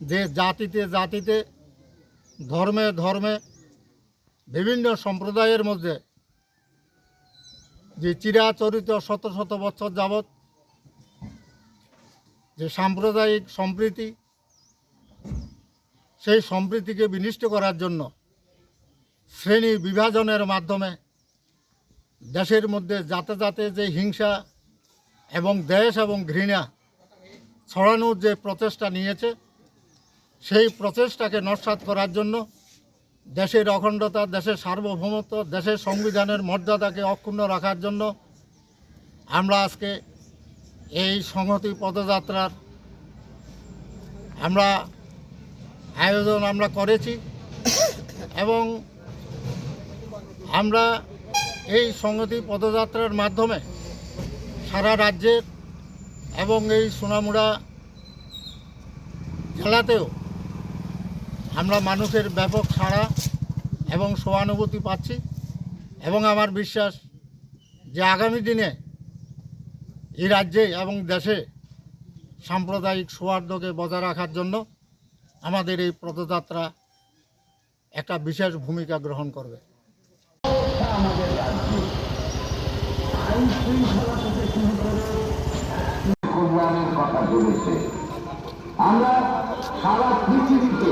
যে জাতিতে জাতিতে, ধর্মে ধর্মে, বিভিন্ন সম্প্রদায়ের মধ্যে যে চিরাচরিত শত শত বছর যাবৎ যে সাম্প্রদায়িক সম্প্রীতি, সেই সম্প্রীতিকে বিনিষ্ট করার জন্য শ্রেণি বিভাজনের মাধ্যমে দেশের মধ্যে যাতে যাতে যে হিংসা এবং দেশ এবং ঘৃণা ছড়ানোর যে প্রচেষ্টা নিয়েছে, সেই প্রচেষ্টাকে নস্বাত করার জন্য দেশের অখণ্ডতা, দেশের সার্বভৌমত্ব, দেশের সংবিধানের মর্যাদাকে অক্ষুণ্ণ রাখার জন্য আমরা আজকে এই সংহতি পদযাত্রার আমরা আয়োজন আমরা করেছি এবং আমরা এই সংহতি পদযাত্রার মাধ্যমে সারা রাজ্যের এবং এই সোনামুড়া জেলাতেও আমরা মানুষের ব্যাপক সাড়া এবং সহানুভূতি পাচ্ছি এবং আমার বিশ্বাস যে আগামী দিনে এই রাজ্যে এবং দেশে সাম্প্রদায়িক সৌহার্দ্যকে বজায় রাখার জন্য আমাদের এই পদযাত্রা একটা বিশেষ ভূমিকা গ্রহণ করবে। আমরা সারা পৃথিবীতে